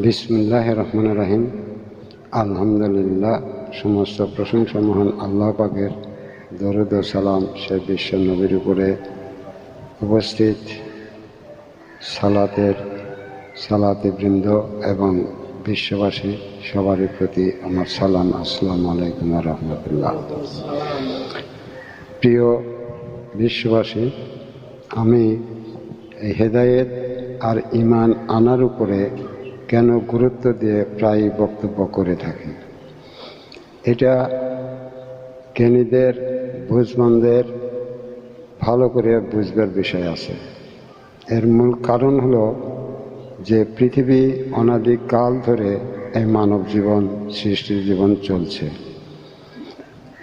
বিসমুল্লাহ রহমান রাহিম আলহামদুলিল্লাহ, সমস্ত প্রশংসা মহান আল্লাহ পাকের। দরুদ সালাম সে বিশ্ব নবীর উপরে উপস্থিত। সালাতের সালাতে বৃন্দ এবং বিশ্ববাসী সবারই প্রতি আমার সালাম, আসসালামু আলাইকুম রহমতুল্লাহ। প্রিয় বিশ্ববাসী, আমি হেদায়েত আর ইমান আনার উপরে কেন গুরুত্ব দিয়ে প্রায় বক্তব্য করে থাকি? এটা জ্ঞানীদের বুঝমানদের ভালো করে বুঝবার বিষয় আছে। এর মূল কারণ হলো যে পৃথিবী অনাদিক কাল ধরে এই মানব জীবন, সৃষ্টির জীবন চলছে।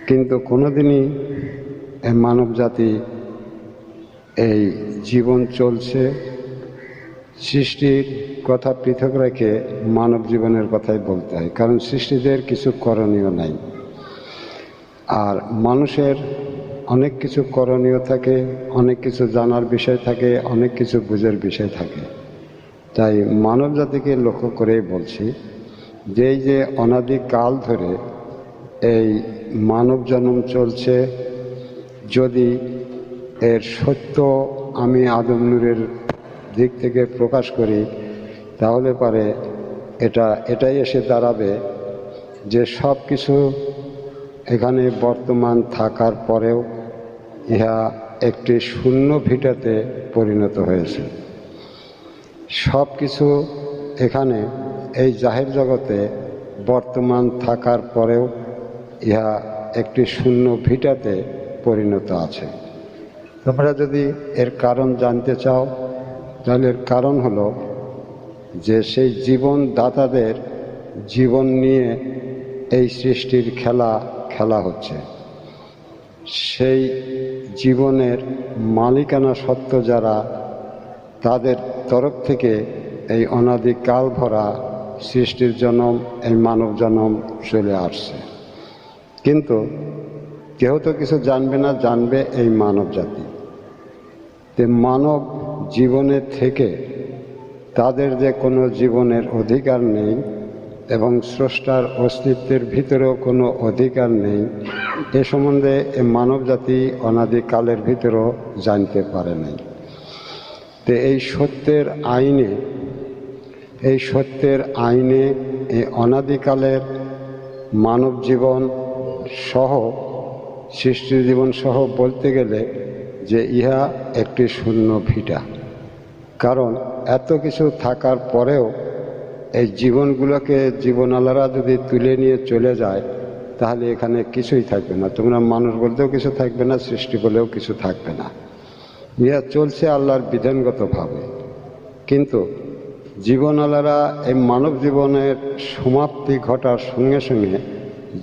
কিন্তু কোনোদিনই এই মানব জাতি এই জীবন চলছে, সৃষ্টির কথা পৃথক রেখে মানব জীবনের কথাই বলতে হয়। কারণ সৃষ্টিদের কিছু করণীয় নাই। আর মানুষের অনেক কিছু করণীয় থাকে, অনেক কিছু জানার বিষয় থাকে, অনেক কিছু বুঝের বিষয় থাকে। তাই মানব জাতিকে লক্ষ্য করেই বলছি যে এই যে অনাদিক কাল ধরে এই মানব জন্ম চলছে, যদি এর সত্য আমি আদম নূরের দিক থেকে প্রকাশ করি তাহলে পারে এটা, এটাই এসে দাঁড়াবে যে সব কিছু এখানে বর্তমান থাকার পরেও ইহা একটি শূন্য ভিটাতে পরিণত হয়েছে। সব কিছু এখানে, এই জাহের জগতে বর্তমান থাকার পরেও ইহা একটি শূন্য ভিটাতে পরিণত আছে। তোমরা যদি এর কারণ জানতে চাও, তাহলে এর কারণ হলো যে সেই জীবন দাতাদের জীবন নিয়ে এই সৃষ্টির খেলা খেলা হচ্ছে। সেই জীবনের মালিকানা সত্ত্ব যারা, তাদের তরফ থেকে এই অনাদি কাল ভরা সৃষ্টির জনম, এই মানব জনম চলে আসছে। কিন্তু কেউ তো কিছু জানবে না, জানবে এই মানব জাতি তে মানব জীবনের থেকে তাদের যে কোনো জীবনের অধিকার নেই এবং স্রষ্টার অস্তিত্বের ভিতরেও কোনো অধিকার নেই, এ সম্বন্ধে এ মানব জাতি অনাদিকালের ভিতরেও জানতে পারে নাই। তো এই সত্যের আইনে, এই সত্যের আইনে এই অনাদিকালের মানব জীবন সহ, সৃষ্টি জীবন সহ বলতে গেলে যে ইহা একটি শূন্য ভিটা। কারণ এত কিছু থাকার পরেও এই জীবনগুলোকে জীবনালারা যদি তুলে নিয়ে চলে যায়, তাহলে এখানে কিছুই থাকবে না। তোমরা মানুষ বলতেও কিছু থাকবে না, সৃষ্টি বলেও কিছু থাকবে না। ইহা চলছে আল্লাহর বিধানগতভাবে। কিন্তু জীবনালারা এই মানব জীবনের সমাপ্তি ঘটার সঙ্গে সঙ্গে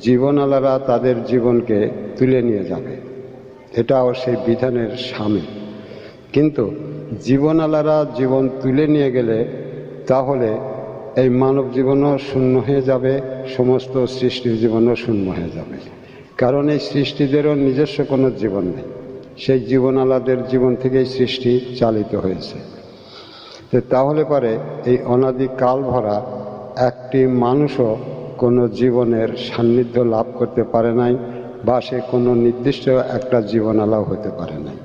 জীবনালারা তাদের জীবনকে তুলে নিয়ে যাবে। এটাও সেই বিধানের সামিল। কিন্তু জীবনালারা জীবন তুলে নিয়ে গেলে তাহলে এই মানব জীবনও শূন্য হয়ে যাবে, সমস্ত সৃষ্টির জীবনও শূন্য হয়ে যাবে। কারণ এই সৃষ্টিদেরও নিজস্ব কোনো জীবন নেই। সেই জীবনালাদের জীবন থেকেই সৃষ্টি চালিত হয়েছে। তাহলে পরে এই অনাদি কাল ভরা একটি মানুষও কোনো জীবনের সান্নিধ্য লাভ করতে পারে নাই বা সে কোনো নির্দিষ্ট একটা জীবনালাও হতে পারে নাই।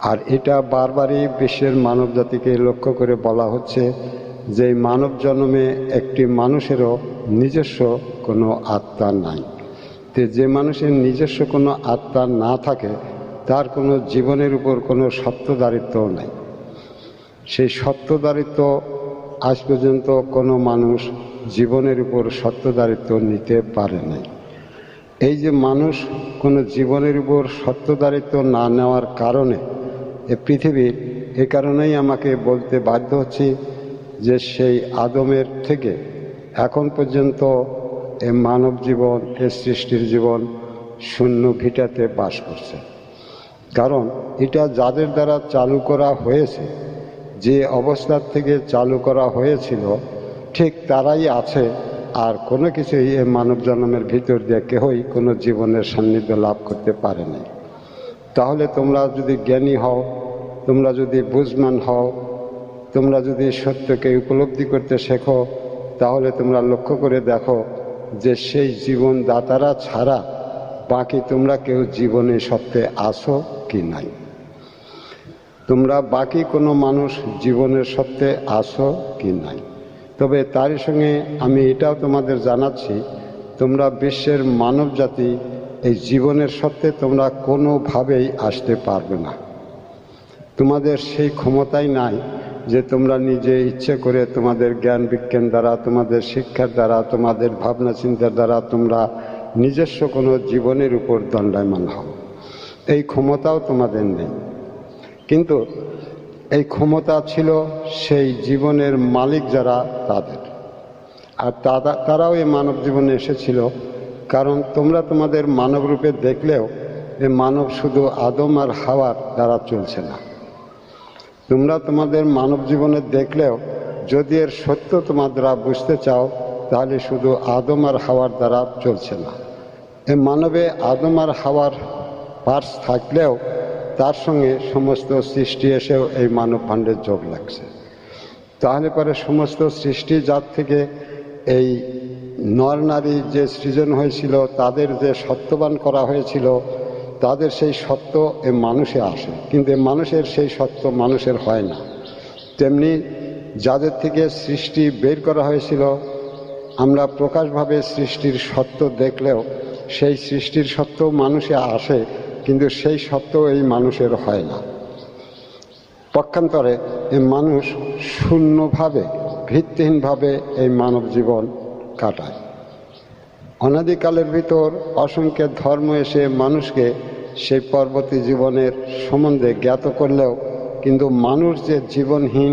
আর এটা বারবারই বিশ্বের মানব জাতিকে লক্ষ্য করে বলা হচ্ছে যে মানব জন্মে একটি মানুষেরও নিজস্ব কোনো আত্মা নাই। তো যে মানুষের নিজস্ব কোনো আত্মা না থাকে, তার কোনো জীবনের উপর কোনো সত্যদারিত্বও নাই। সেই সত্যদারিত্ব আজ পর্যন্ত কোনো মানুষ জীবনের উপর সত্যদারিত্ব নিতে পারে নাই। এই যে মানুষ কোনো জীবনের উপর সত্যদারিত্ব না নেওয়ার কারণে এ পৃথিবীর এ কারণেই আমাকে বলতে বাধ্য হচ্ছি যে সেই আদমের থেকে এখন পর্যন্ত এ মানব জীবন, এ সৃষ্টির জীবন শূন্য ভিটাতে বাস করছে। কারণ এটা যাদের দ্বারা চালু করা হয়েছে, যে অবস্থার থেকে চালু করা হয়েছিল, ঠিক তারাই আছে, আর কোনো কিছুই এ মানব জন্মের ভিতর দিয়ে কেহই কোনো জীবনের সান্নিধ্য লাভ করতে পারে নাই। তাহলে তোমরা যদি জ্ঞানী হও তোমরা যদি বুঝমান হও, তোমরা যদি সত্যকে উপলব্ধি করতে শেখো, তাহলে তোমরা লক্ষ্য করে দেখো যে সেই জীবনদাতারা ছাড়া বাকি তোমরা কেউ জীবনে সত্যে আসো কি নাই। তোমরা বাকি কোনো মানুষ জীবনের সত্যে আসো কি নাই। তবে তারই সঙ্গে আমি এটাও তোমাদের জানাচ্ছি, তোমরা বিশ্বের মানব জাতি এই জীবনের সত্যে তোমরা কোনোভাবেই আসতে পারবে না। তোমাদের সেই ক্ষমতাই নাই যে তোমরা নিজে ইচ্ছে করে তোমাদের জ্ঞান বিজ্ঞান দ্বারা, তোমাদের শিক্ষার দ্বারা, তোমাদের ভাবনা চিন্তার দ্বারা তোমরা নিজস্ব কোনো জীবনের উপর দণ্ডায়মান হও। এই ক্ষমতাও তোমাদের নেই। কিন্তু এই ক্ষমতা ছিল সেই জীবনের মালিক যারা তাদের। আর তারা- তারাও এই মানব জীবনে এসেছিল। কারণ তোমরা তোমাদের মানব রূপে দেখলেও এ মানব শুধু আদম আর হাওয়ার দ্বারা চলছে না। তোমরা তোমাদের মানব জীবনে দেখলেও যদি এর সত্য তোমরা বুঝতে চাও, তাহলে শুধু আদম আর হাওয়ার দ্বারা চলছে না। এ মানবে আদম আর হাওয়ার পার্স থাকলেও তার সঙ্গে সমস্ত সৃষ্টি এসেও এই মানব ভাণ্ডের যোগ লাগছে। তাহলে পরে সমস্ত সৃষ্টি জাত থেকে এই নর নারী যে সৃজন হয়েছিল, তাদের যে সত্যবান করা হয়েছিল তাদের সেই সত্য এ মানুষে আসে। কিন্তু মানুষের সেই সত্য মানুষের হয় না। তেমনি যাদের থেকে সৃষ্টি বের করা হয়েছিল, আমরা প্রকাশভাবে সৃষ্টির সত্য দেখলেও সেই সৃষ্টির সত্য মানুষে আসে, কিন্তু সেই সত্য এই মানুষের হয় না। পক্ষান্তরে এই মানুষ শূন্যভাবে, ভিত্তিহীনভাবে এই মানব জীবন কাটায়। অনাদিকালের ভিতর অসংখ্য ধর্ম এসে মানুষকে সেই পরবর্তী জীবনের সম্বন্ধে জ্ঞাত করলেও কিন্তু মানুষ যে জীবনহীন,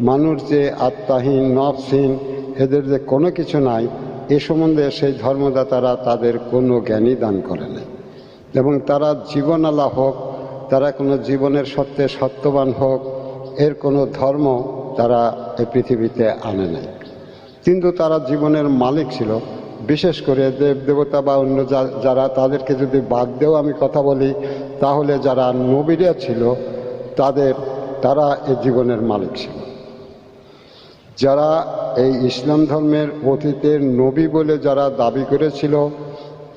মানুষ যে আত্মাহীন, নফসহীন, এদের যে কোনো কিছু নাই, এ সম্বন্ধে সেই ধর্মদাতারা তাদের কোনো জ্ঞানই দান করে নাই। এবং তারা জীবনালা হোক, তারা কোনো জীবনের সত্যে সত্যবান হোক, এর কোনো ধর্ম তারা এই পৃথিবীতে আনে নাই। কিন্তু তারা জীবনের মালিক ছিল বিশেষ করে দেব দেবতা বা অন্য যারা তাদেরকে যদি বাদ দিয়েও আমি কথা বলি, তাহলে যারা নবীরা ছিল, তাদের, তারা এই জীবনের মালিক ছিল। যারা এই ইসলাম ধর্মের অতীতের নবী বলে যারা দাবি করেছিল,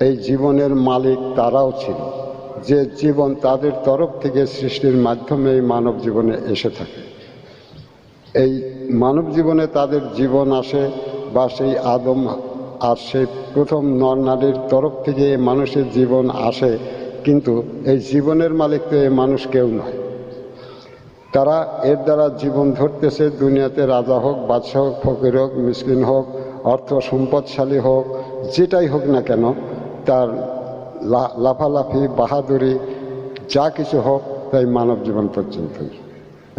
এই জীবনের মালিক তারাও ছিল। যে জীবন তাদের তরফ থেকে সৃষ্টির মাধ্যমে এই মানব জীবনে এসে থাকে। এই মানব জীবনে তাদের জীবন আসে বা সেই আদম আর সেই প্রথম নর নারীর তরফ থেকে মানুষের জীবন আসে, কিন্তু এই জীবনের মালিক তো এই মানুষ কেউ নয়। তারা এর দ্বারা জীবন ধরতেছে, দুনিয়াতে রাজা হোক, বাদশাহ হোক, ফকির হোক, মিসকিন হোক, অর্থ সম্পদশালী হোক, যেটাই হোক না কেন, তার লাফালাফি, বাহাদুরি, যা কিছু হোক, তাই মানব জীবন পর্যন্তই।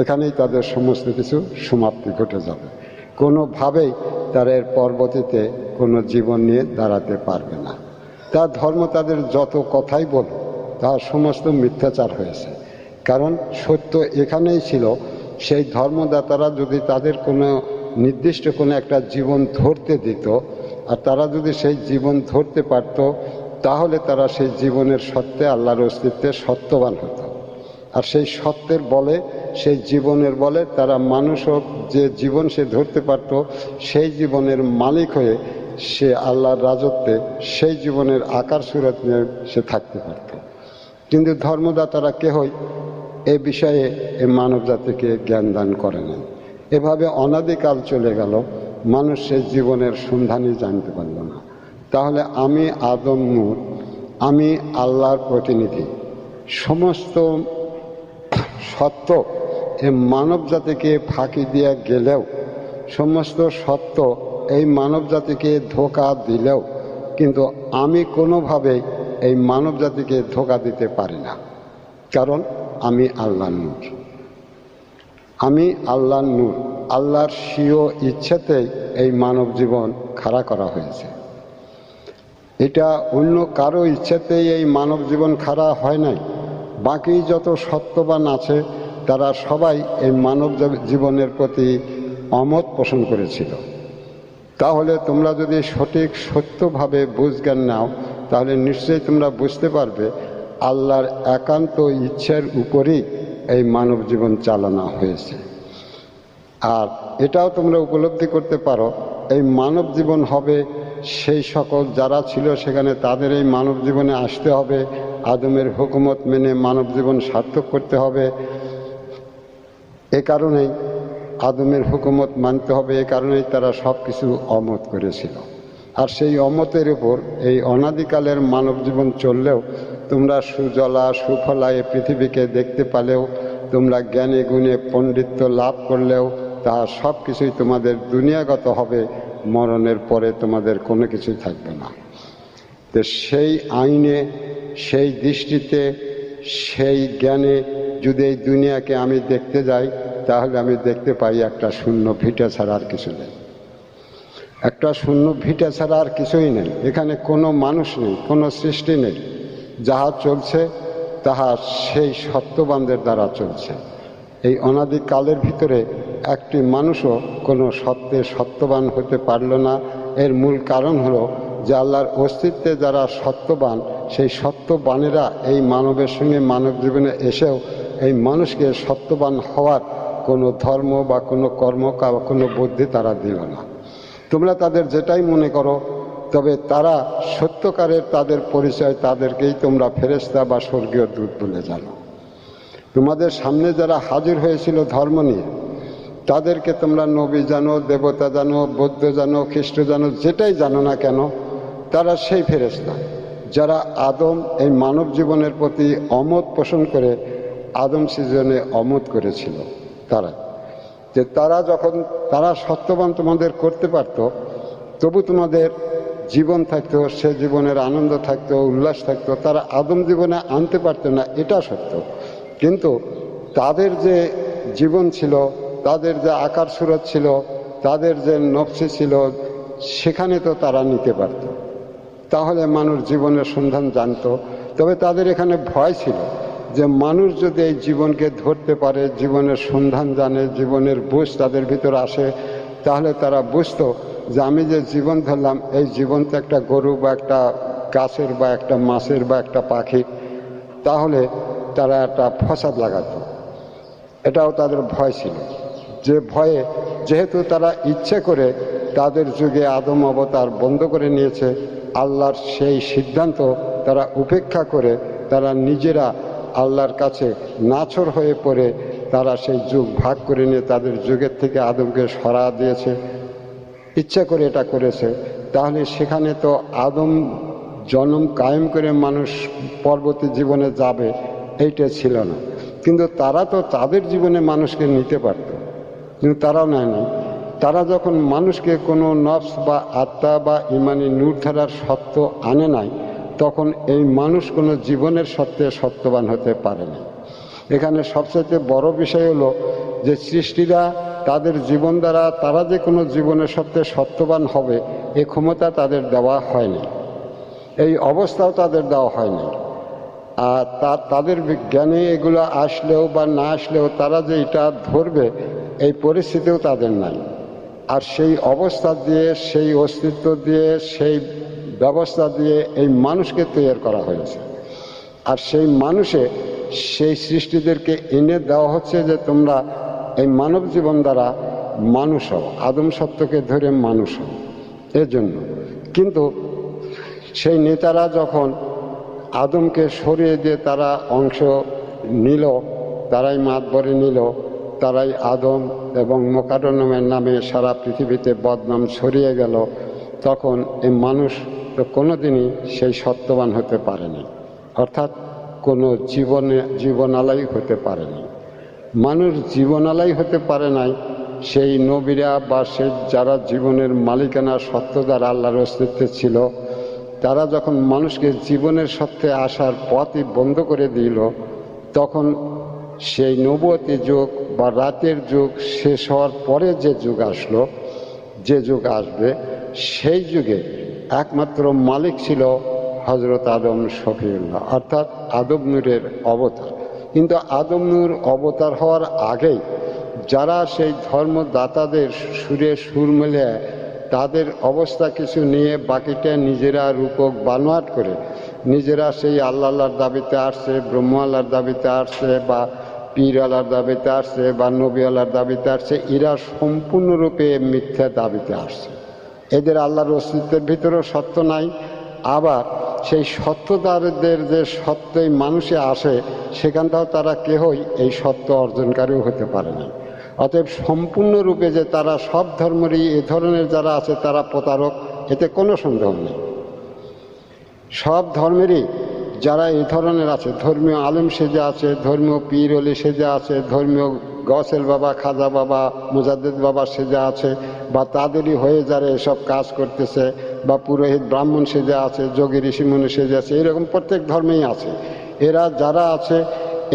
এখানেই তাদের সমস্ত কিছু সমাপ্তি ঘটে যাবে। কোনোভাবেই তারা এর পরবর্তীতে কোনো জীবন নিয়ে দাঁড়াতে পারবে না। তার ধর্ম তাদের যত কথাই বল তা সমস্ত মিথ্যাচার হয়েছে। কারণ সত্য এখানেই ছিল, সেই ধর্মদাতারা যদি তাদের কোনো নির্দিষ্ট কোনো একটা জীবন ধরতে দিত, আর তারা যদি সেই জীবন ধরতে পারত, তাহলে তারা সেই জীবনের সত্ত্বে আল্লাহর অস্তিত্বে সত্যবান হতো। আর সেই সত্যের বলে, সেই জীবনের বলে তারা মানুষ যে জীবন সে ধরতে পারত, সেই জীবনের মালিক হয়ে সে আল্লাহর রাজত্বে সেই জীবনের আকার সুরত নিয়ে সে থাকতে পারত। কিন্তু ধর্মদাতারা কেহই এ বিষয়ে এ মানব জাতিকে জ্ঞান দান করে না এভাবে অনাদিকাল চলে গেল, মানুষ সে জীবনের সন্ধানই জানতে পারল না। তাহলে আমি আদম নূর, আমি আল্লাহর প্রতিনিধি। সমস্ত সত্য এ মানব জাতিকে ফাঁকি দিয়ে গেলেও, সমস্ত সত্য এই মানব জাতিকে ধোকা দিলেও কিন্তু আমি কোনোভাবেই এই মানব জাতিকে ধোকা দিতে পারি না। কারণ আমি আল্লাহ নূর। আমি আল্লাহ নূর, আল্লাহর স্বীয় ইচ্ছেতেই এই মানব জীবন খাড়া করা হয়েছে। এটা অন্য কারও ইচ্ছেতেই এই মানব জীবন খাড়া হয় নাই। বাকি যত সত্যবান আছে, তারা সবাই এই মানব জীবনের প্রতি অমত পোষণ করেছিল। তাহলে তোমরা যদি সঠিক সত্যভাবে বুঝজ্ঞান নাও, তাহলে নিশ্চয়ই তোমরা বুঝতে পারবে আল্লাহর একান্ত ইচ্ছার উপরই এই মানব জীবন চালানো হয়েছে। আর এটাও তোমরা উপলব্ধি করতে পারো, এই মানব জীবন হবে সেই সকল যারা ছিল, সেখানে তাদের এই মানব জীবনে আসতে হবে, আদমের হুকুমত মেনে মানব জীবন সার্থক করতে হবে। এ কারণেই আদমের হুকুমত মানতে হবে, এ কারণেই তারা সব কিছু অমত করেছিল। আর সেই অমতের উপর এই অনাদিকালের মানব জীবন চললেও তোমরা সুজলা, সুফলা এ পৃথিবীকে দেখতে পালেও, তোমরা জ্ঞানে গুণে পণ্ডিত্য লাভ করলেও, তা সব কিছুই তোমাদের দুনিয়াগত হবে, মরণের পরে তোমাদের কোনো কিছুই থাকবে না। তো সেই আইনে, সেই দৃষ্টিতে, সেই জ্ঞানে যদি এই দুনিয়াকে আমি দেখতে যাই তাহলে আমি দেখতে পাই একটা শূন্য ভিটা ছাড়া আর কিছু নেই। একটা শূন্য ভিটা ছাড়া আর কিছুই নেই। এখানে কোনো মানুষ নেই, কোনো সৃষ্টি নেই। যাহা চলছে, তাহা সেই সত্যবানদের দ্বারা চলছে। এই অনাদিকালের ভিতরে একটি মানুষও কোনো সত্যে সত্যবান হতে পারল না। এর মূল কারণ হলো যে আল্লাহর অস্তিত্বে যারা সত্যবান, সেই সত্যবানেরা এই মানবের সঙ্গে মানব জীবনে এসেও এই মানুষকে সত্যবান হওয়ার কোনো ধর্ম বা কোনো কর্ম কোনো বুদ্ধি তারা দিল না। তোমরা তাদের যেটাই মনে করো, তবে তারা সত্যকারের তাদের পরিচয় তাদেরকেই তোমরা ফেরেস্তা বা স্বর্গীয় দূত বলে জানো। তোমাদের সামনে যারা হাজির হয়েছিল ধর্ম নিয়ে, তাদেরকে তোমরা নবী জানো, দেবতা জানো, বৌদ্ধ জানো, খ্রিস্ট জানো, যেটাই জানো না কেন, তারা সেই ফেরেস্তা যারা আদম এই মানব জীবনের প্রতি অমত পোষণ করে, আদম সৃজনে অমত করেছিল। তারা। যে তারা যখন, তারা সত্যবান তোমাদের করতে পারত, তবু তোমাদের জীবন থাকতো, সে জীবনের আনন্দ থাকতো, উল্লাস থাকতো, তারা আদম জীবনে আনতে পারতো না, এটা সত্য। কিন্তু তাদের যে জীবন ছিল, তাদের যে আকার সুরত ছিল, তাদের যে নকশি ছিল, সেখানে তো তারা নিতে পারত। তাহলে মানুষ জীবনের সন্ধান জানতো, তবে তাদের এখানে ভয় ছিল। যে মানুষ যদি এই জীবনকে ধরতে পারে, জীবনের সন্ধান জানে, জীবনের বুঝ তাদের ভিতর আসে, তাহলে তারা বুঝতো যে আমি যে জীবন ধরলাম, এই জীবন তো একটা গরু বা একটা গাছের বা একটা মাছের বা একটা পাখি, তাহলে তারা একটা ফসাদ লাগাতো। এটাও তাদের ভয় ছিল। যে ভয়ে যেহেতু তারা ইচ্ছে করে তাদের যুগে আদম অবতার বন্ধ করে নিয়েছে, আল্লাহর সেই সিদ্ধান্ত তারা উপেক্ষা করে তারা নিজেরা আল্লাহর কাছে নাছর হয়ে পড়ে তারা সেই যুগ ভাগ করে নিয়ে তাদের যুগের থেকে আদমকে সরা দিয়েছে। ইচ্ছা করে এটা করেছে। তাহলে সেখানে তো আদম জন্ম কায়েম করে মানুষ পরবর্তী জীবনে যাবে, এইটা ছিল না। কিন্তু তারা তো তাদের জীবনে মানুষকে নিতে পারত। কিন্তু তারাও নেয় না তারা যখন মানুষকে কোনো নফস বা আত্মা বা ইমানি নূর ধারার সত্য আনে নাই তখন এই মানুষ কোনো জীবনের সত্ত্বে সত্যবান হতে পারে না। এখানে সবচেয়ে বড় বিষয় হলো যে সৃষ্টিরা তাদের জীবন দ্বারা তারা যে কোনো জীবনের সত্ত্বে সত্যবান হবে, এ ক্ষমতা তাদের দেওয়া হয়নি এই অবস্থাও তাদের দেওয়া হয়নি আর তাদের জ্ঞানে এগুলো আসলেও বা না আসলেও তারা যে এটা ধরবে, এই পরিস্থিতিও তাদের নাই। আর সেই অবস্থা দিয়ে, সেই অস্তিত্ব দিয়ে, সেই ব্যবস্থা দিয়ে এই মানুষকে তৈরি করা হয়েছে। আর সেই মানুষে সেই সৃষ্টিদেরকে এনে দেওয়া হচ্ছে যে তোমরা এই মানব জীবন দ্বারা মানুষ হও, আদম সত্যকে ধরে মানুষ হও। এজন্য। কিন্তু সেই নেতারা যখন আদমকে সরিয়ে দিয়ে তারা অংশ নিল, তারাই মাত মাতবরে নিল, তারাই আদম এবং মোকারণমের নামে সারা পৃথিবীতে বদনাম ছড়িয়ে গেল, তখন এই মানুষ তো কোনোদিনই সেই সত্যবান হতে পারেনি। অর্থাৎ কোনো জীবনে জীবনালাই হতে পারেনি। মানুষ জীবনালাই হতে পারে নাই, সেই নবীরা বা সে যারা জীবনের মালিকানা সত্য সত্যদার আল্লাহর অস্তিত্বে ছিল, তারা যখন মানুষকে জীবনের সত্যে আসার পথই বন্ধ করে দিল, তখন সেই নবতী যুগ বা রাতের যুগ শেষ হওয়ার পরে যে যুগ আসলো, যে যুগ আসবে, সেই যুগে একমাত্র মালিক ছিল হজরত আদম শফিউল্লাহ, অর্থাৎ আদম নূরের অবতার। কিন্তু আদম নূর অবতার হওয়ার আগেই যারা সেই ধর্মদাতাদের সুরে সুর মেলে, তাদের অবস্থা কিছু নিয়ে বাকিটা নিজেরা রূপক বানোয়াট করে, নিজেরা সেই আল্লাহ আল্লাহর দাবিতে আসছে ব্রহ্ম আল্লাহর দাবিতে আসছে, বা পীরওয়ালার দাবিতে আসছে, বা নবীওয়ালার দাবিতে আসছে, এরা সম্পূর্ণরূপে মিথ্যা দাবিতে আসছে। এদের আল্লাহর অস্তিত্বের ভিতরেও সত্য নাই। আবার সেই সত্যদারদের যে সত্যই মানুষে আসে, সেখানটাও তারা কেহই এই সত্য অর্জনকারীও হতে পারে না। অতএব সম্পূর্ণরূপে যে তারা সব ধর্মেরই এ ধরনের যারা আছে, তারা প্রতারক, এতে কোনো সন্দেহ নেই। সব ধর্মেরই যারা এই ধরনের আছে, ধর্মীয় আলেম সেজে আছে, ধর্মীয় পীর অলি সেজে আছে, ধর্মীয় গসেল বাবা, খাজা বাবা, মুজাদ্দেদ বাবা সেজে আছে বা তাদেরই হয়ে যারা এসব কাজ করতেছে বা পুরোহিত ব্রাহ্মণ সেজে আছে, যোগী ঋষিমুনি সেজে আছে, এরকম প্রত্যেক ধর্মেই আছে। এরা যারা আছে,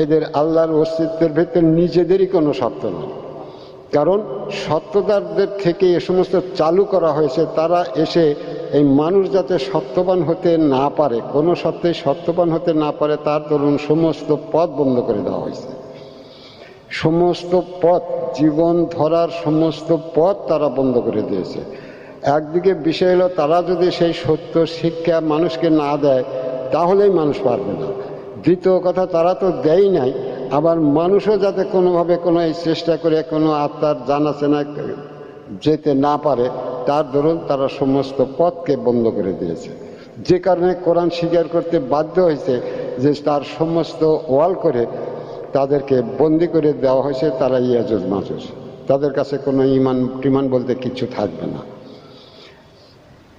এদের আল্লাহর অস্তিত্বের ভেতর নিজেদেরই কোনো সত্য নেই। কারণ সত্যদারদের থেকে এ সমস্ত চালু করা হয়েছে, তারা এসে এই মানুষ যাতে সত্যবান হতে না পারে, কোনো সত্যে সত্যবান হতে না পারে, তার দরুন সমস্ত পথ বন্ধ করে দেওয়া হয়েছে। সমস্ত পথ, জীবন ধরার সমস্ত পথ তারা বন্ধ করে দিয়েছে। একদিকে বিষয় হলো, তারা যদি সেই সত্য শিক্ষা মানুষকে না দেয়, তাহলেই মানুষ পারবে না। দ্বিতীয় কথা, তারা তো দেয় নাই। আবার মানুষও যাতে কোনোভাবে কোনো এই চেষ্টা করে কোনো আত্মার জানাশোনা যেতে না পারে, তার দরুন তারা সমস্ত পথকে বন্ধ করে দিয়েছে। যে কারণে কোরআন স্বীকার করতে বাধ্য হয়েছে যে তার সমস্ত ওয়াল করে তাদেরকে বন্দি করে দেওয়া হয়েছে, তারা ইয়াজুজ মাজুজ তাদের কাছে কোনো ইমান, টিমান বলতে কিছু থাকবে না।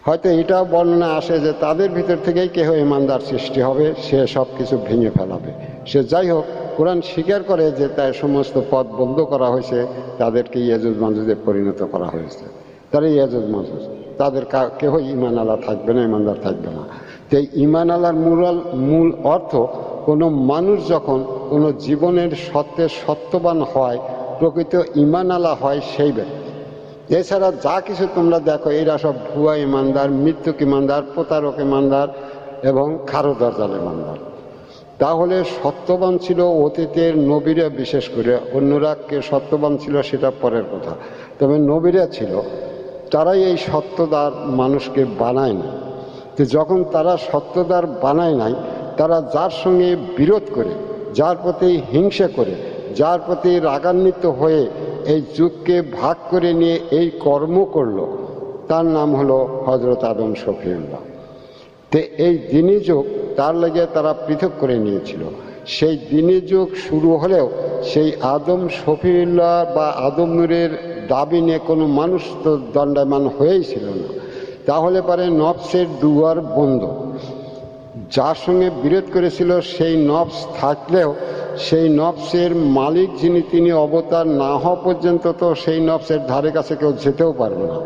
হয়তো এটাও বর্ণনা আসে যে তাদের ভিতর থেকেই কেহ ইমানদার সৃষ্টি হবে, সে সব কিছু ভেঙে ফেলাবে। সে যাই হোক, কোরআন স্বীকার করে যে তার সমস্ত পথ বন্ধ করা হয়েছে, তাদেরকে ইয়াজুজ মাজুজে পরিণত করা হয়েছে। তারা ইয়াজুজ মাজুজ তাদের কেহ ইমান আলা থাকবে না, ইমানদার থাকবে না। তো ইমান আলার মূল মূল অর্থ কোনো মানুষ যখন কোনো জীবনের সত্যে সত্যবান হয়, প্রকৃত ইমান আলা হয় সেই ব্যক্তি। এছাড়া যা কিছু তোমরা দেখো, এরা সব ভুয়া ইমানদার মৃত্যুক ইমানদার প্রতারক ইমানদার এবং খারো দরজাল ইমানদার তাহলে সত্যবান ছিল অতীতের নবীরা বিশেষ করে, অন্যরা কে সত্যবান ছিল সেটা পরের কথা। তবে নবীরা ছিল, তারাই এই সত্যদার মানুষকে বানায় না যখন তারা সত্যদার বানায় নাই, তারা যার সঙ্গে বিরোধ করে যার প্রতি হিংসা করে, যার প্রতি রাগান্বিত হয়ে এই যুগকে ভাগ করে নিয়ে এই কর্ম করল, তার নাম হলো হজরত আদম শফিউল্লাহ। তে এই দিনী যুগ তার লেগে তারা পৃথক করে নিয়েছিল। সেই দিনী যুগ শুরু হলেও সেই আদম শফিউল্লাহ বা আদম নূরের দাবি নিয়ে কোনো মানুষ তো দণ্ডায়মান হয়েই ছিল না। তাহলে পারে নফসের দুয়ার বন্ধ। যার সঙ্গে বিরোধ করেছিল সেই নফস থাকলেও সেই নফসের মালিক যিনি তিনি অবতার না হওয়া পর্যন্ত তো সেই নফসের ধারে কাছে কেউ যেতেও পারবে না।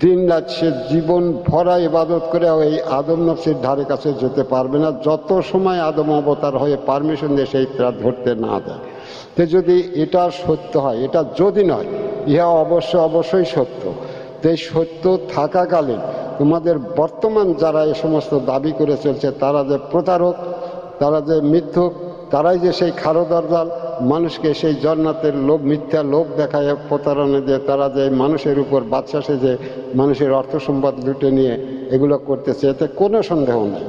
দিন রাত সে জীবন ভরা ইবাদত করে এই আদম নফসের ধারে কাছে যেতে পারবে না। যত সময় আদম অবতার হয়ে পারমিশন দিয়ে, সেই তারা ধরতে না দেয়। তো যদি এটা সত্য হয়, এটা যদি নয়, ইহা অবশ্য অবশ্যই সত্য। তো সত্য থাকাকালীন তোমাদের বর্তমান যারা এ সমস্ত দাবি করে চলছে, তারা যে প্রতারক, তারা যে মিথ্যুক, তারাই যে সেই খারো দরজাল, মানুষকে সেই জন্নাতের লোভ, মিথ্যা লোভ দেখায়, প্রতারণা দিয়ে তারা যে মানুষের উপর বাদশা সেজে মানুষের অর্থ সম্পদ লুটে নিয়ে এগুলো করতেছে, এতে কোনো সন্দেহ নেই।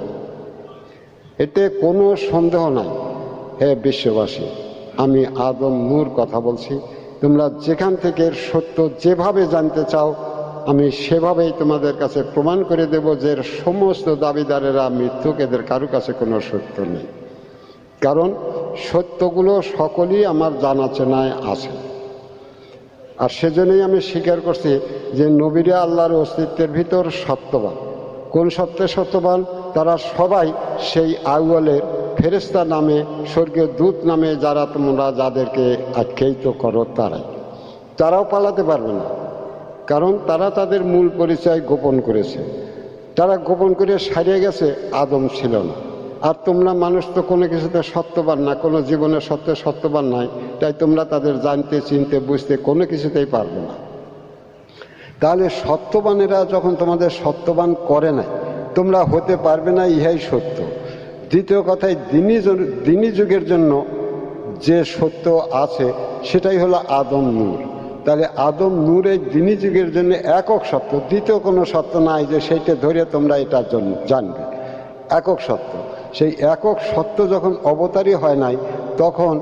এতে কোনো সন্দেহ নাই। হে বিশ্ববাসী, আমি আদম নূর কথা বলছি। তোমরা যেখান থেকে সত্য যেভাবে জানতে চাও আমি সেভাবেই তোমাদের কাছে প্রমাণ করে দেব যে সমস্ত দাবিদারেরা মৃত্যুক এদের কারও কাছে কোনো সত্য নেই। কারণ সত্যগুলো সকলেই আমার জানা চেনায় আছে। আর সেজন্যই আমি স্বীকার করছি যে নবীরা আল্লাহর অস্তিত্বের ভিতর সত্যবান। কোন সত্যে সত্যবান? তারা সবাই সেই আউয়ালের ফেরেস্তা নামে, স্বর্গীয় দূত নামে যারা তোমরা যাদেরকে আখ্যায়িত করো তারাই। তারাও পালাতে পারবে না। কারণ তারা তাদের মূল পরিচয় গোপন করেছে। তারা গোপন করে সারিয়ে গেছে, আদম ছিল না। আর তোমরা মানুষ তো কোনো কিছুতে সত্যবান না, কোনো জীবনে সত্যে সত্যবান নাই, তাই তোমরা তাদের জানতে, চিনতে, বুঝতে কোনো কিছুতেই পারবে না। তাহলে সত্যবানেরা যখন তোমাদের সত্যবান করে নাই, তোমরা হতে পারবে না, ইহাই সত্য। দ্বিতীয় কথায়, দিনী দিনী যুগের জন্য যে সত্য আছে, সেটাই হলো আদম নূর তাহলে আদম নূর এই দিনী যুগের জন্য একক সত্য। দ্বিতীয় কোনো সত্য নাই যে সেইটা ধরে তোমরা এটার জন্য জানবে। একক সত্য। সেই একক সত্য যখন অবতারই হয় নাই, তখন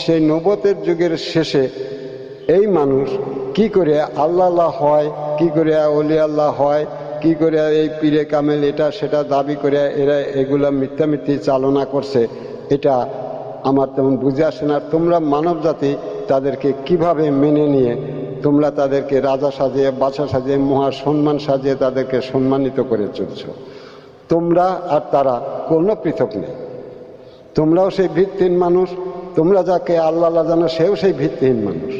সেই নবতের যুগের শেষে এই মানুষ কি করে আল্লাহ হয়, কি করে অলি আল্লাহ হয়, কি করে এই পীরে কামেল এটা সেটা দাবি করে এরা এগুলা মিথ্যা মিথ্যি চালনা করছে, এটা আমার তেমন বুঝে আসে না। তোমরা মানব জাতি তাদেরকে কীভাবে মেনে নিয়ে তোমরা তাদেরকে রাজা সাজিয়ে, বাছা সাজিয়ে, মহা সম্মান সাজিয়ে তাদেরকে সম্মানিত করে চলছো। তোমরা আর তারা কোনো পৃথক নেই। তোমরাও সেই ভিত্তিহীন মানুষ, তোমরা যাকে আল্লাহ জানো সেও সেই ভিত্তিহীন মানুষ।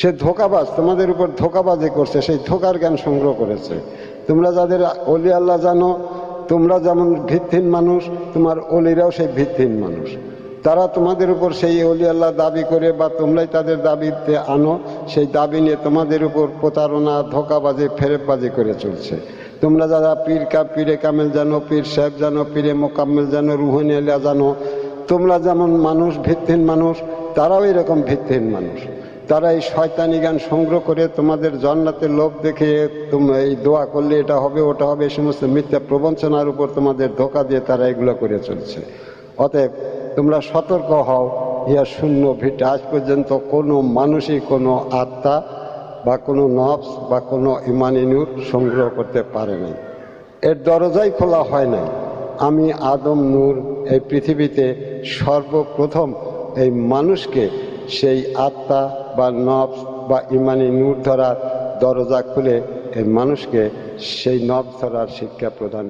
সে ধোকাবাজ, তোমাদের উপর ধোকাবাজি করছে, সেই ধোকার জ্ঞান সংগ্রহ করেছে। তোমরা যাদের অলি আল্লাহ জানো, তোমরা যেমন ভিত্তিহীন মানুষ, তোমার অলিরাও সেই ভিত্তিহীন মানুষ। তারা তোমাদের উপর সেই অলি আল্লাহ দাবি করে বা তোমরাই তাদের দাবিতে আনো, সেই দাবি নিয়ে তোমাদের উপর প্রতারণা, ধোকাবাজি, ফেরেববাজি করে চলছে। তোমরা যারা পীর কা, পীরে কামেল জানো, পীর সাহেব জানো, পীরে মোকাম্মেল জানো, রুহানি আলিয়া জানো, তোমরা যেমন মানুষ, ভিত্তিহীন মানুষ, তারাও এরকম ভিত্তিহীন মানুষ। তারা এই শয়তানি জ্ঞান সংগ্রহ করে তোমাদের জন্নাতে লোভ দেখে তোমরা এই দোয়া করলে এটা হবে, ওটা হবে, এই সমস্ত মিথ্যা প্রবঞ্চনার উপর তোমাদের ধোকা দিয়ে তারা এগুলো করে চলছে। অতএব তোমরা সতর্ক হও। ইয়া শূন্য ভিটে আজ পর্যন্ত কোনো মানুষই কোনো আত্মা বা কোনো নফস বা কোনো ইমানি নূর সংগ্রহ করতে পারে নাই। এর দরজাই খোলা হয় নাই। আমি আদম নূর, এই পৃথিবীতে সর্বপ্রথম এই মানুষকে সেই আত্মা বা নফস বা ইমানি নূর ধরার দরজা খুলে এই মানুষকে সেই নফস ধরার শিক্ষা প্রদান